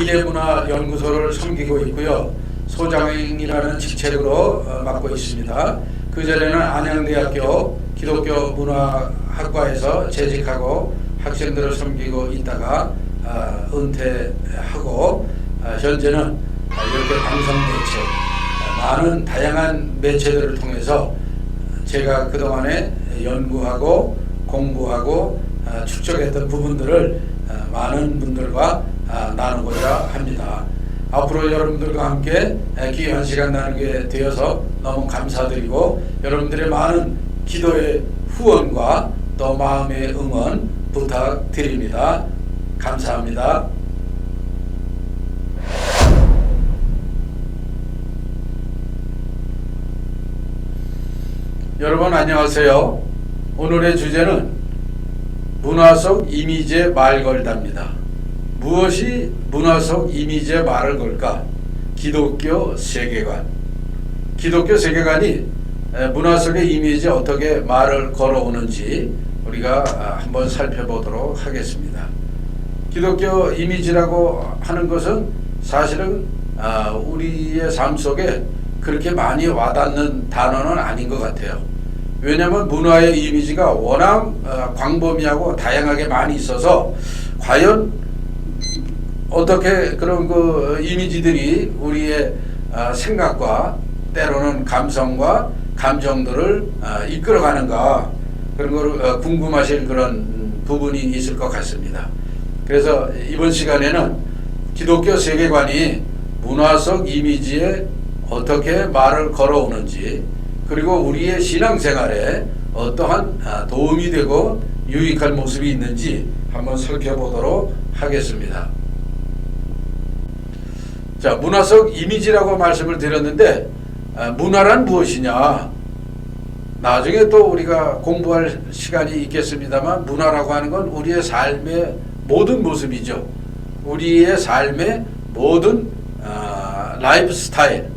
현재 이래문화 연구소를 섬기고 있고요. 소장이라는 직책으로 어, 맡고 있습니다. 그 전에는 안양대학교 기독교 문화학과에서 재직하고 학생들을 섬기고 있다가 어, 은퇴하고 어, 현재는 어, 이렇게 방송 매체 어, 많은 다양한 매체들을 통해서 제가 그동안에 연구하고 공부하고 아, 축적했던 부분들을 아, 많은 분들과 아, 나누고자 합니다. 앞으로 여러분들과 함께 아, 귀한 시간 나누게 되어서 너무 감사드리고 여러분들의 많은 기도의 후원과 또 마음의 응원 부탁드립니다. 감사합니다. 여러분 안녕하세요. 오늘의 주제는 문화 속 이미지에 말 걸답니다. 무엇이 문화 속 이미지에 말을 걸까? 기독교 세계관. 기독교 세계관이 에, 문화 속의 이미지에 어떻게 말을 걸어오는지 우리가 아, 한번 살펴보도록 하겠습니다. 기독교 이미지라고 하는 것은 사실은 아, 우리의 삶 속에 그렇게 많이 와닿는 단어는 아닌 것 같아요. 왜냐하면 문화의 이미지가 워낙 어, 광범위하고 다양하게 많이 있어서 과연 어떻게 그런 그 이미지들이 우리의 아, 생각과 때로는 감성과 감정들을 아, 이끌어가는가 그런 걸 어, 궁금하실 그런 음, 부분이 있을 것 같습니다. 그래서 이번 시간에는 기독교 세계관이 문화 속 이미지에 어떻게 말을 걸어오는지 그리고 우리의 신앙생활에 어떠한 아, 도움이 되고 유익한 모습이 있는지 한번 살펴보도록 하겠습니다. 자, 문화 속 이미지라고 말씀을 드렸는데 아, 문화란 무엇이냐? 나중에 또 우리가 공부할 시간이 있겠습니다만 문화라고 하는 건 우리의 삶의 모든 모습이죠. 우리의 삶의 모든 아, 라이프 스타일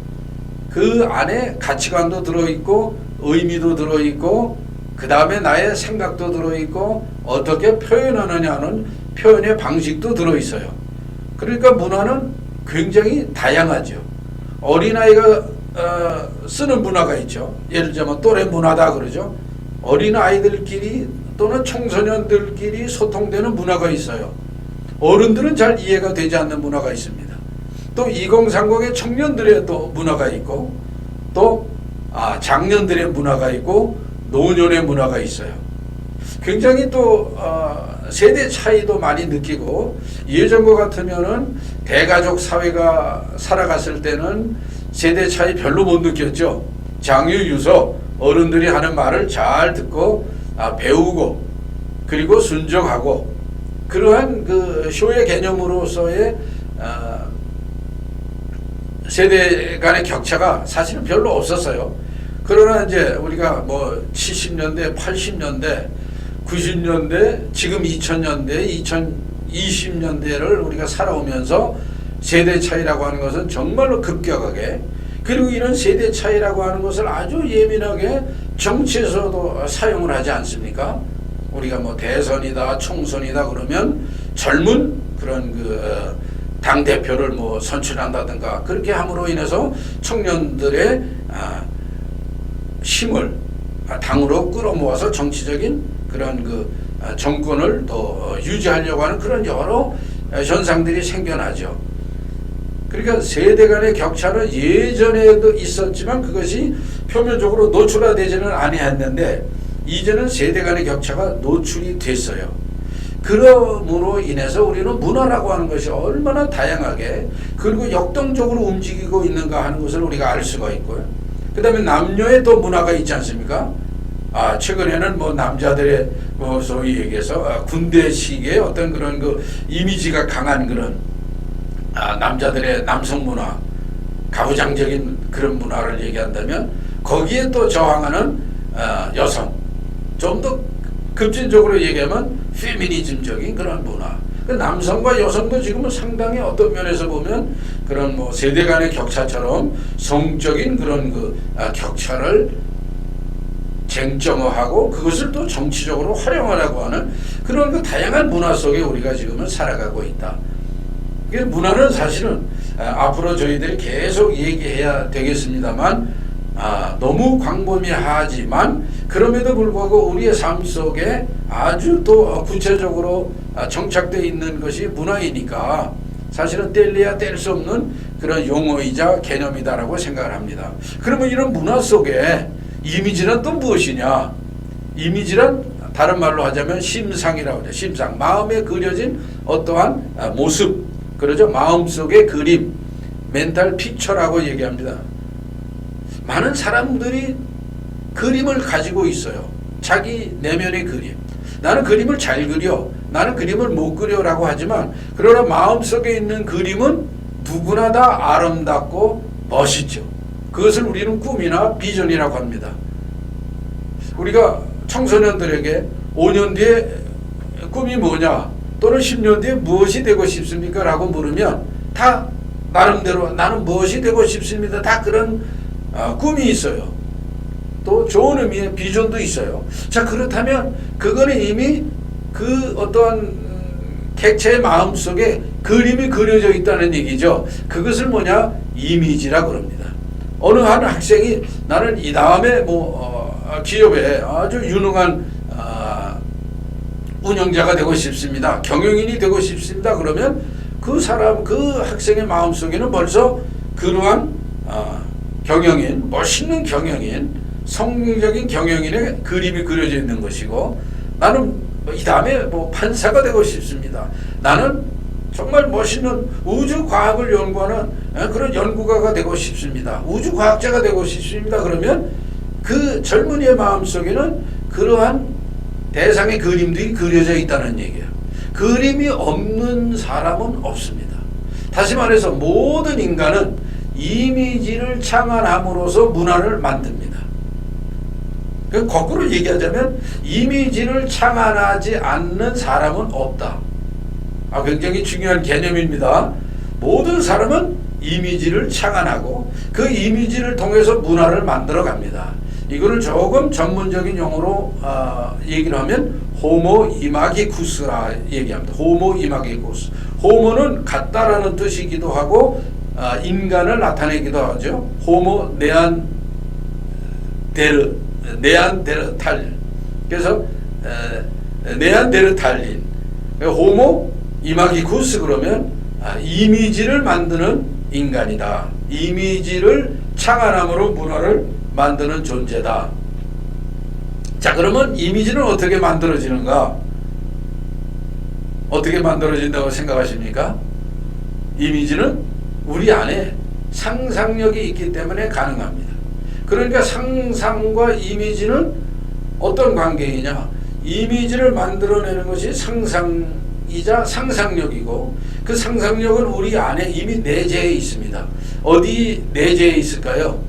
그 안에 가치관도 들어있고 의미도 들어있고 그 다음에 나의 생각도 들어있고 어떻게 표현하느냐는 표현의 방식도 들어있어요. 그러니까 문화는 굉장히 다양하죠. 어린아이가 어, 쓰는 문화가 있죠. 예를 들자면 또래 문화다 그러죠. 어린아이들끼리 또는 청소년들끼리 소통되는 문화가 있어요. 어른들은 잘 이해가 되지 않는 문화가 있습니다. 또 2030의 청년들의 또 문화가 있고 또 아, 장년들의 문화가 있고 노년의 문화가 있어요. 굉장히 또 어, 세대 차이도 많이 느끼고 예전과 같으면은 대가족 사회가 살아갔을 때는 세대 차이 별로 못 느꼈죠. 장유 유서 어른들이 하는 말을 잘 듣고 아, 배우고 그리고 순종하고 그러한 그 쇼의 개념으로서의 아, 세대 간의 격차가 사실은 별로 없었어요. 그러나 이제 우리가 뭐 70년대, 80년대, 90년대, 지금 2000년대, 2020년대를 우리가 살아오면서 세대 차이라고 하는 것은 정말로 급격하게 그리고 이런 세대 차이라고 하는 것을 아주 예민하게 정치에서도 사용을 하지 않습니까? 우리가 뭐 대선이다, 총선이다 그러면 젊은 그런 그 어, 당 대표를 뭐 선출한다든가 그렇게 함으로 인해서 청년들의 아, 힘을 아, 당으로 끌어모아서 정치적인 그런 그 아, 정권을 더 유지하려고 하는 그런 여러 현상들이 생겨나죠. 그러니까 세대 간의 격차는 예전에도 있었지만 그것이 표면적으로 노출화되지는 아니했는데 이제는 세대 간의 격차가 노출이 됐어요. 그러므로 인해서 우리는 문화라고 하는 것이 얼마나 다양하게 그리고 역동적으로 움직이고 있는가 하는 것을 우리가 알 수가 있고요. 그 다음에 남녀의 또 문화가 있지 않습니까? 아, 최근에는 뭐 남자들의 뭐 소위 얘기해서 아, 군대식의 어떤 그런 그 이미지가 강한 그런 아, 남자들의 남성 문화, 가부장적인 그런 문화를 얘기한다면 거기에 또 저항하는 아, 여성, 좀 더 급진적으로 얘기하면 페미니즘적인 그런 문화. 그 남성과 여성도 지금은 상당히 어떤 면에서 보면 그런 뭐 세대 간의 격차처럼 성적인 그런 그 아, 격차를 쟁점화하고 그것을 또 정치적으로 활용하려고 하는 그런 그 다양한 문화 속에 우리가 지금은 살아가고 있다. 그 문화는 사실은 아, 앞으로 저희들이 계속 얘기해야 되겠습니다만 아, 너무 광범위하지만 그럼에도 불구하고 우리의 삶 속에 아주 또 구체적으로 아, 정착되어 있는 것이 문화이니까 사실은 뗄래야 뗄 수 없는 그런 용어이자 개념이다라고 생각을 합니다. 그러면 이런 문화 속에 이미지는 또 무엇이냐? 이미지란 다른 말로 하자면 심상이라고 하죠. 심상. 마음에 그려진 어떠한 아, 모습. 그러죠. 마음속의 그림. 멘탈 픽처라고 얘기합니다. 많은 사람들이 그림을 가지고 있어요. 자기 내면의 그림. 나는 그림을 잘 그려. 나는 그림을 못 그려라고 하지만 그러나 마음속에 있는 그림은 누구나 다 아름답고 멋있죠. 그것을 우리는 꿈이나 비전이라고 합니다. 우리가 청소년들에게 5년 뒤에 꿈이 뭐냐 또는 10년 뒤에 무엇이 되고 싶습니까? 라고 물으면 다 나름대로 나는 무엇이 되고 싶습니다. 다 그런 아, 꿈이 있어요. 또 좋은 의미의 비전도 있어요. 자 그렇다면 그거는 이미 그 어떠한 음, 객체의 마음 속에 그림이 그려져 있다는 얘기죠. 그것을 뭐냐 이미지라 그럽니다. 어느 한 학생이 나는 이 다음에 뭐 어, 기업에 아주 유능한 아, 운영자가 되고 싶습니다. 경영인이 되고 싶습니다. 그러면 그 사람 그 학생의 마음 속에는 벌써 그러한 아, 경영인 멋있는 경영인 성공적인 경영인의 그림이 그려져 있는 것이고 나는 이 다음에 뭐 판사가 되고 싶습니다. 나는 정말 멋있는 우주 과학을 연구하는 에, 그런 연구가가 되고 싶습니다. 우주 과학자가 되고 싶습니다. 그러면 그 젊은이의 마음 속에는 그러한 대상의 그림들이 그려져 있다는 얘기예요. 그림이 없는 사람은 없습니다. 다시 말해서 모든 인간은 이미지를 창안함으로써 문화를 만듭니다. 그 거꾸로 얘기하자면 이미지를 창안하지 않는 사람은 없다. 아, 굉장히 중요한 개념입니다. 모든 사람은 이미지를 창안하고 그 이미지를 통해서 문화를 만들어 갑니다. 이거를 조금 전문적인 용어로 어, 얘기를 하면 호모 이마기쿠스라 얘기합니다. 호모 이마기쿠스. 호모는 같다라는 뜻이기도 하고 어, 인간을 나타내기도 하죠. 호모 네안 데르 네안 데르탈. 그래서 에, 네안 데르탈린. 호모 이마기쿠스 그러면 아, 이미지를 만드는 인간이다. 이미지를 창안함으로 문화를 만드는 존재다. 자, 그러면 이미지는 어떻게 만들어지는가? 어떻게 만들어진다고 생각하십니까? 이미지는 우리 안에 상상력이 있기 때문에 가능합니다. 그러니까 상상과 이미지는 어떤 관계이냐? 이미지를 만들어내는 것이 상상 이자 상상력이고 그 상상력은 우리 안에 이미 내재해 있습니다. 어디 내재해 있을까요?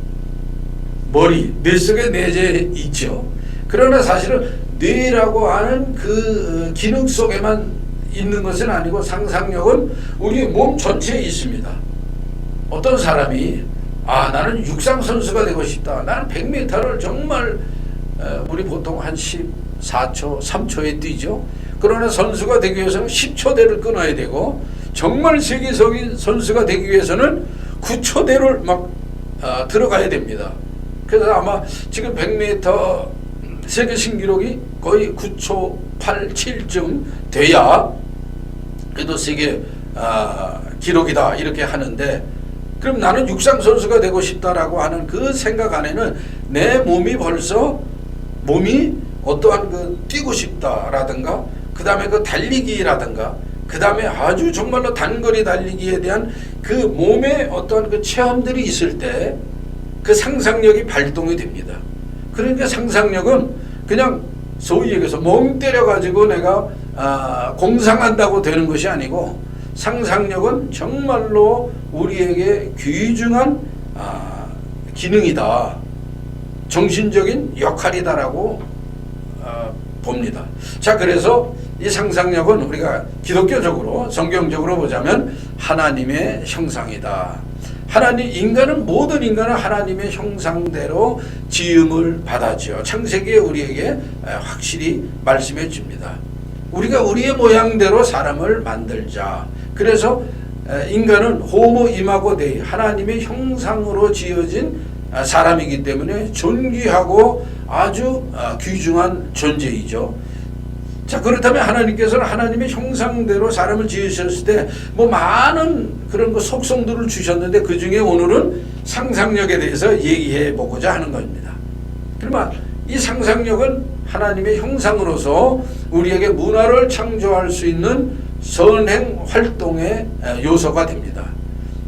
머리, 뇌 속에 내재해 있죠. 그러나 사실은 뇌라고 하는 그 기능 속에만 있는 것은 아니고 상상력은 우리 몸 전체에 있습니다. 어떤 사람이 아 나는 육상 선수가 되고 싶다. 나는 100m를 정말 어, 우리 보통 한 14초, 3초에 뛰죠. 그러나 선수가 되기 위해서는 10초대를 끊어야 되고 정말 세계적인 선수가 되기 위해서는 9초대를 막 어, 들어가야 됩니다. 그래서 아마 지금 100m 세계 신기록이 거의 9초 87쯤 돼야 그래도 세계 아, 기록이다 이렇게 하는데 그럼 나는 육상 선수가 되고 싶다라고 하는 그 생각 안에는 내 몸이 벌써 몸이 어떠한 그 뛰고 싶다라든가 그 다음에 그 달리기라든가 그 다음에 아주 정말로 단거리 달리기에 대한 그 몸의 어떠한 그 체험들이 있을 때 그 상상력이 발동이 됩니다. 그러니까 상상력은 그냥 소위 얘기해서 멍 때려가지고 내가 아, 공상한다고 되는 것이 아니고 상상력은 정말로 우리에게 귀중한 아, 기능이다. 정신적인 역할이다라고 아, 봅니다. 자, 그래서 이 상상력은 우리가 기독교적으로 성경적으로 보자면 하나님의 형상이다. 하나님 인간은 모든 인간은 하나님의 형상대로 지음을 받았지요. 창세기에 우리에게 확실히 말씀해 줍니다. 우리가 우리의 모양대로 사람을 만들자. 그래서 인간은 호모 이마고 데이 하나님의 형상으로 지어진 사람이기 때문에 존귀하고 아주 귀중한 존재이죠. 자 그렇다면 하나님께서는 하나님의 형상대로 사람을 지으셨을 때 뭐 많은 그런 그 속성들을 주셨는데 그 중에 오늘은 상상력에 대해서 얘기해 보고자 하는 겁니다. 그러면 이 상상력은 하나님의 형상으로서 우리에게 문화를 창조할 수 있는 선행 활동의 요소가 됩니다.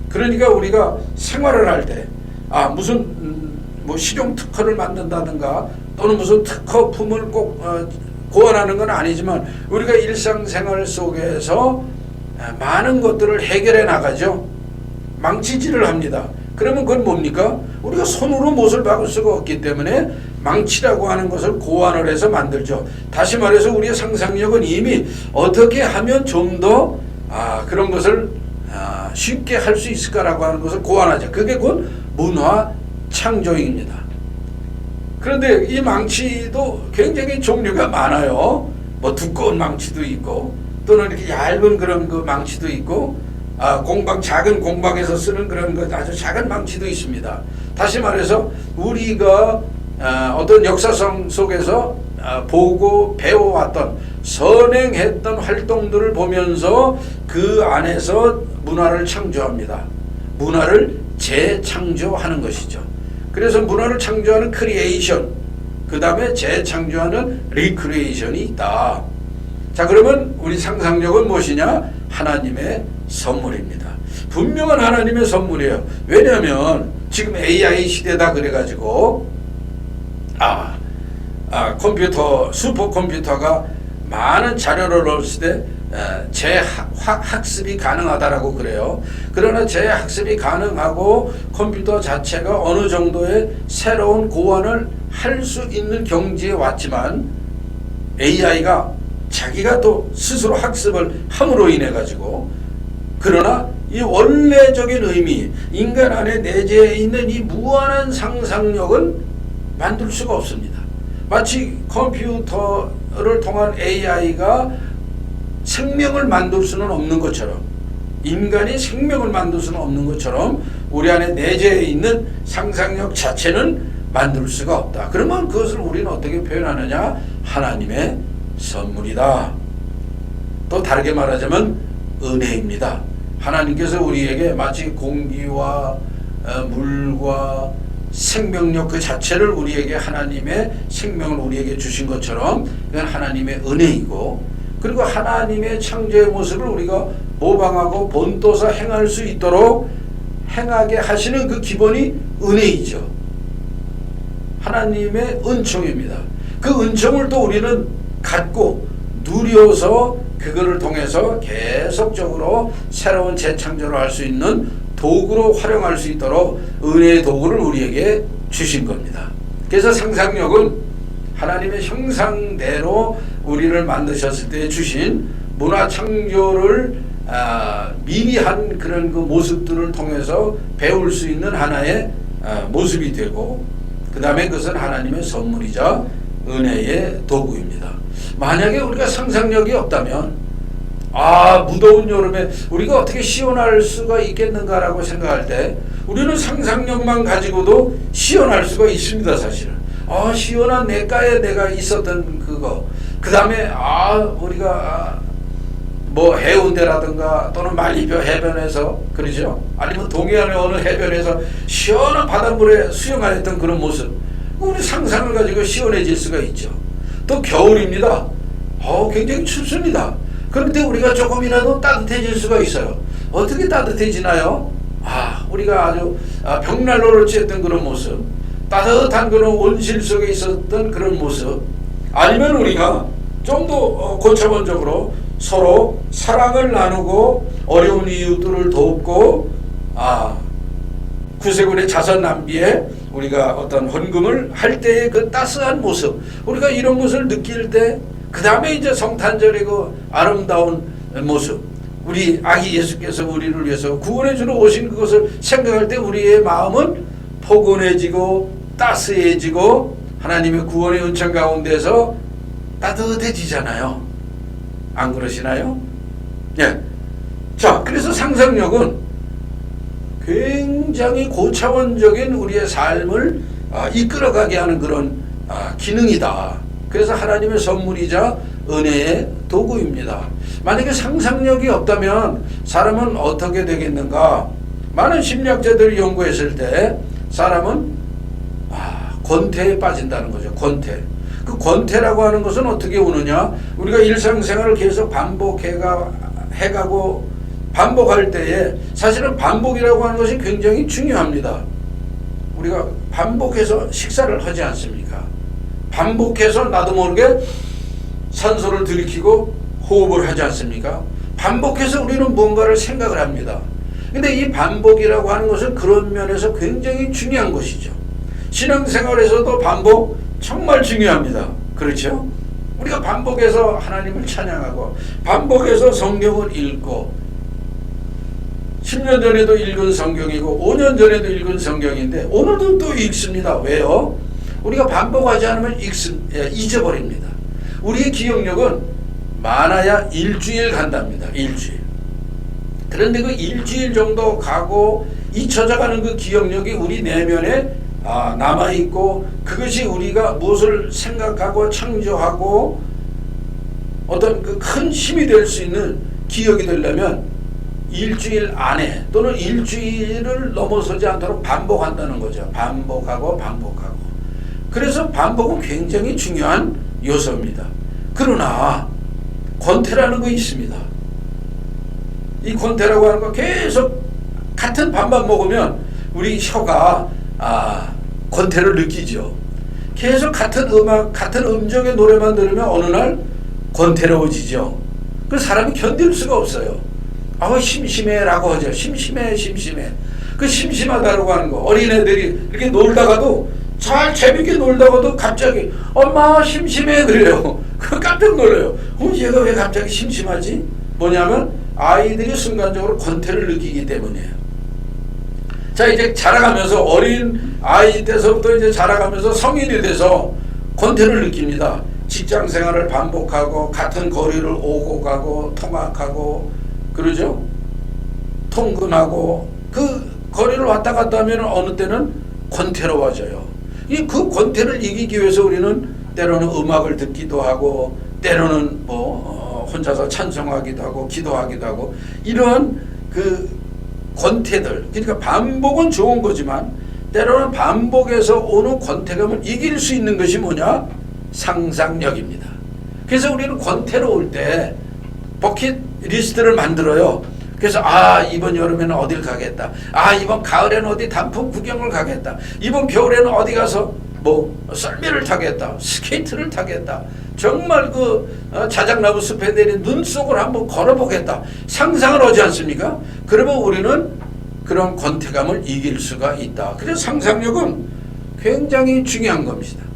그러니까 우리가 생활을 할 때 아 무슨 음, 뭐 실용 특허를 만든다든가 또는 무슨 특허품을 꼭 어, 고안하는 건 아니지만 우리가 일상생활 속에서 많은 것들을 해결해 나가죠. 망치질을 합니다. 그러면 그건 뭡니까? 우리가 손으로 못을 박을 수가 없기 때문에 망치라고 하는 것을 고안을 해서 만들죠. 다시 말해서 우리의 상상력은 이미 어떻게 하면 좀더 아, 그런 것을 아, 쉽게 할 수 있을까라고 하는 것을 고안하죠. 그게 곧 문화 창조입니다. 그런데 이 망치도 굉장히 종류가 많아요. 뭐 두꺼운 망치도 있고 또는 이렇게 얇은 그런 그 망치도 있고 아, 공방 작은 공방에서 쓰는 그런 것 아주 작은 망치도 있습니다. 다시 말해서 우리가 아, 어떤 역사성 속에서 아, 보고 배워왔던 선행했던 활동들을 보면서 그 안에서 문화를 창조합니다. 문화를 재창조하는 것이죠. 그래서 문화를 창조하는 크리에이션, 그 다음에 재창조하는 리크리에이션이 있다. 자, 그러면 우리 상상력은 무엇이냐? 하나님의 선물입니다. 분명한 하나님의 선물이에요. 왜냐하면 지금 AI 시대다 그래가지고 아, 아 컴퓨터 슈퍼 컴퓨터가 많은 자료를 넣었을 때 재학습이 가능하다라고 그래요. 그러나 재학습이 가능하고 컴퓨터 자체가 어느 정도의 새로운 고안을 할 수 있는 경지에 왔지만 AI가 자기가 또 스스로 학습을 함으로 인해 가지고 그러나 이 원래적인 의미 인간 안에 내재해 있는 이 무한한 상상력은 만들 수가 없습니다. 마치 컴퓨터 를 통한 AI가 생명을 만들 수는 없는 것처럼 인간이 생명을 만들 수는 없는 것처럼 우리 안에 내재해 있는 상상력 자체는 만들 수가 없다. 그러면 그것을 우리는 어떻게 표현하느냐? 하나님의 선물이다. 또 다르게 말하자면 은혜입니다. 하나님께서 우리에게 마치 공기와 어, 물과 생명력 그 자체를 우리에게 하나님의 생명을 우리에게 주신 것처럼 그건 하나님의 은혜이고 그리고 하나님의 창조의 모습을 우리가 모방하고 본떠서 행할 수 있도록 행하게 하시는 그 기본이 은혜이죠. 하나님의 은총입니다. 그 은총을 또 우리는 갖고 누려서 그거를 통해서 계속적으로 새로운 재창조를 할 수 있는 도구로 활용할 수 있도록 은혜의 도구를 우리에게 주신 겁니다. 그래서 상상력은 하나님의 형상대로 우리를 만드셨을 때 주신 문화 창조를 아, 미미한 그런 그 모습들을 통해서 배울 수 있는 하나의 아, 모습이 되고 그 다음에 그것은 하나님의 선물이자 은혜의 도구입니다. 만약에 우리가 상상력이 없다면 아 무더운 여름에 우리가 어떻게 시원할 수가 있겠는가라고 생각할 때 우리는 상상력만 가지고도 시원할 수가 있습니다 사실은. 아 시원한 내가에 내가 있었던 그거. 그 다음에 아 우리가 아, 뭐 해운대라든가 또는 말리뼈 해변에서 그러죠? 아니면 동해안의 어느 해변에서 시원한 바닷물에 수영하였던 그런 모습. 우리 상상을 가지고 시원해질 수가 있죠. 또 겨울입니다. 어 굉장히 춥습니다 그런데 우리가 조금이라도 따뜻해질 수가 있어요. 어떻게 따뜻해지나요? 아, 우리가 아주 아, 벽난로를 쬐던 그런 모습, 따뜻한 그런 온실 속에 있었던 그런 모습, 아니면 우리가 좀더 어, 고차원적으로 서로 사랑을 나누고 어려운 이웃들을 돕고 아 구세군의 자선 낭비에 우리가 어떤 헌금을 할 때의 그 따스한 모습 우리가 이런 것을 느낄 때 그 다음에 이제 성탄절의 그 아름다운 모습 우리 아기 예수께서 우리를 위해서 구원해 주러 오신 그것을 생각할 때 우리의 마음은 포근해지고 따스해지고 하나님의 구원의 은총 가운데서 따뜻해지잖아요. 안 그러시나요? 예. 자, 그래서 상상력은 굉장히 고차원적인 우리의 삶을 아, 이끌어가게 하는 그런 아, 기능이다. 그래서 하나님의 선물이자 은혜의 도구입니다. 만약에 상상력이 없다면 사람은 어떻게 되겠는가? 많은 심리학자들이 연구했을 때 사람은 아, 권태에 빠진다는 거죠. 권태. 그 권태라고 하는 것은 어떻게 오느냐? 우리가 일상생활을 계속 반복해가 해가고 반복할 때에 사실은 반복이라고 하는 것이 굉장히 중요합니다. 우리가 반복해서 식사를 하지 않습니까? 반복해서 나도 모르게 산소를 들이키고 호흡을 하지 않습니까? 반복해서 우리는 뭔가를 생각을 합니다. 근데 이 반복이라고 하는 것은 그런 면에서 굉장히 중요한 것이죠. 신앙생활에서도 반복 정말 중요합니다. 그렇죠? 우리가 반복해서 하나님을 찬양하고 반복해서 성경을 읽고 10년 전에도 읽은 성경이고 5년 전에도 읽은 성경인데 오늘도 또 읽습니다. 왜요? 우리가 반복하지 않으면 읽습, 예, 잊어버립니다. 우리의 기억력은 많아야 일주일 간답니다. 일주일. 그런데 그 일주일 정도 가고 잊혀져가는 그 기억력이 우리 내면에 아, 남아있고 그것이 우리가 무엇을 생각하고 창조하고 어떤 그 큰 힘이 될 수 있는 기억이 되려면 일주일 안에 또는 일주일을 넘어서지 않도록 반복한다는 거죠. 반복하고 반복하고. 그래서 반복은 굉장히 중요한 요소입니다. 그러나 권태라는 거 있습니다. 이 권태라고 하는 거 계속 같은 밥만 먹으면 우리 혀가 아, 권태를 느끼죠. 계속 같은 음악, 같은 음정의 노래만 들으면 어느 날 권태로워지죠. 그 사람이 견딜 수가 없어요. 아우 심심해라고 하죠. 심심해, 심심해. 그 심심하다라고 하는 거. 어린애들이 이렇게 놀다가도 잘 재밌게 놀다가도 갑자기 엄마 심심해 그래요. 그 깜짝 놀라요. 어, 얘가 왜 갑자기 심심하지? 뭐냐면 아이들이 순간적으로 권태를 느끼기 때문이에요. 자 이제 자라가면서 어린 아이 때서부터 이제 자라가면서 성인이 돼서 권태를 느낍니다. 직장 생활을 반복하고 같은 거리를 오고 가고 통학하고 그러죠. 통근하고 그 거리를 왔다 갔다 하면 어느 때는 권태로워져요. 이 그 권태를 이기기 위해서 우리는 때로는 음악을 듣기도 하고 때로는 뭐 어, 혼자서 찬송하기도 하고 기도하기도 하고 이러한 그 권태들 그러니까 반복은 좋은 거지만 때로는 반복에서 오는 권태감을 이길 수 있는 것이 뭐냐 상상력입니다. 그래서 우리는 권태로울 때 버킷 리스트를 만들어요. 그래서 아 이번 여름에는 어딜 가겠다. 아 이번 가을에는 어디 단풍 구경을 가겠다. 이번 겨울에는 어디 가서 뭐 썰매를 타겠다. 스케이트를 타겠다. 정말 그 어, 자작나무 숲에 내린 눈 속을 한번 걸어보겠다. 상상을 하지 않습니까? 그러면 우리는 그런 권태감을 이길 수가 있다. 그래서 상상력은 굉장히 중요한 겁니다.